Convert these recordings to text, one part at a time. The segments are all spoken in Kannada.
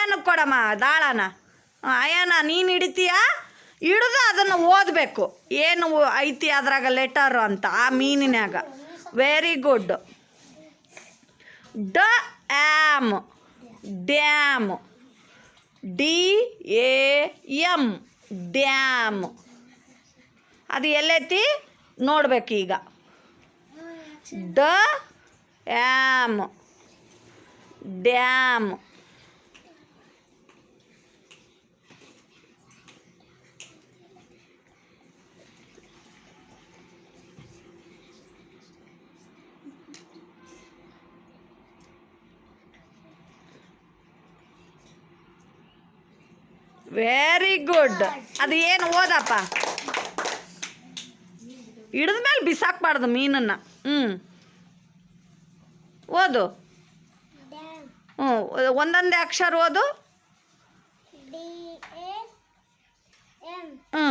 ಅಯ್ಯನ ಕೊಡಮ್ಮ, ದಾಳನ. ಅಯಾನ ನೀನು ಹಿಡಿತೀಯಾ? ಹಿಡಿದು ಅದನ್ನು ಓದಬೇಕು. ಏನು ಐತಿ ಅದ್ರಾಗ ಲೆಟರು ಅಂತ ಆ ಮೀನಿನಾಗ very good dam. Dam. D A M dam. ಅದು ಎಲ್ಲೈತಿ? ಈಗ. ಡ ಆಮ್. ಡ್ಯಾಮ್. ವೆರಿ ಗುಡ್ ಅದು ಏನು ಓದಪ್ಪ? ಹಿಡಿದ ಮೇಲೆ ಬಿಸಾಕ್ಬಾರ್ದು ಮೀನನ್ನು. ಹ್ಞೂ ಓದು. ಹ್ಞೂ ಒಂದೊಂದೇ ಅಕ್ಷರ ಓದು. ಹ್ಞೂ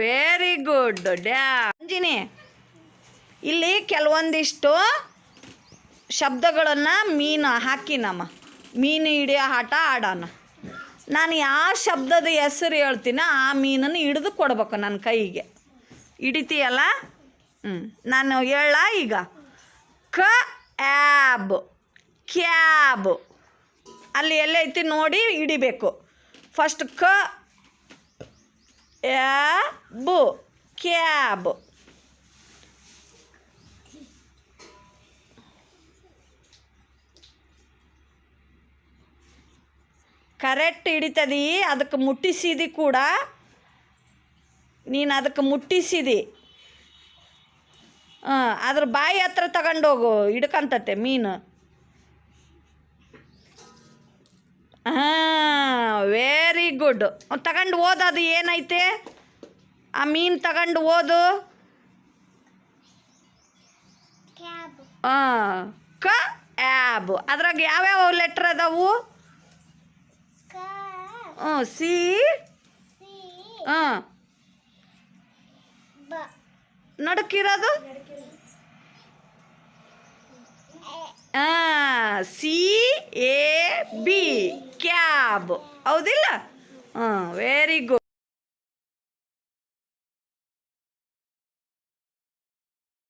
ವೆರಿ ಗುಡ್ ಡ್ಯಾ ಅಂಜಿನಿ, ಇಲ್ಲಿ ಕೆಲವೊಂದಿಷ್ಟು ಶಬ್ದಗಳನ್ನು ಮೀನು ಹಾಕಿನಮ್ಮ ಮೀನು ಹಿಡಿಯೋ ಆಟ ಆಡೋಣ. ನಾನು ಯಾವ ಶಬ್ದದ ಹೆಸರು ಹೇಳ್ತೀನೋ ಆ ಮೀನನ್ನು ಹಿಡಿದು ಕೊಡ್ಬೇಕು ನನ್ನ ಕೈಗೆ. ಹಿಡಿತೀಯಲ್ಲ? ಹ್ಞೂ ನಾನು ಹೇಳ ಈಗ. ಕ ಆ್ಯಬ್ ಕ್ಯಾಬ್. ಅಲ್ಲಿ ಎಲ್ಲೈತಿ ನೋಡಿ ಹಿಡಿಬೇಕು. ಫಸ್ಟ್ ಕ ಯಾಬು ಕ್ಯಾಬ್. ಕರೆಕ್ಟ್ ಹಿಡಿತದಿ ಅದಕ್ಕೆ ಮುಟ್ಟಿಸಿದಿ ಕೂಡ. ನೀನು ಅದಕ್ಕೆ ಮುಟ್ಟಿಸಿದಿ. ಹಾಂ ಅದ್ರ ಬಾಯಿ ಹತ್ರ ತಗೊಂಡೋಗು ಹಿಡ್ಕಂತತೆ ಮೀನು. ಹಾಂ ವೆರಿ ಗುಡ್ ತಗೊಂಡು ಓದು ಅದು ಏನೈತೆ? ಆ ಮೀನು ತಗೊಂಡು ಓದು ಹಾಂ ಕ ಆ್ಯಬ್ ಅದ್ರಾಗ ಯಾವ್ಯಾವ ಲೆಟ್ರ್ ಅದಾವು? ಹ್ಞೂ ಸಿ? ಹಾಂ ನಡುಕಿರೋದು? ಹಾಂ ಸಿ ಎ ಬಿ. ಕ್ಯಾಬ್. ಹೌದಿಲ್ಲ? ಹಾಂ ವೆರಿ ಗುಡ್.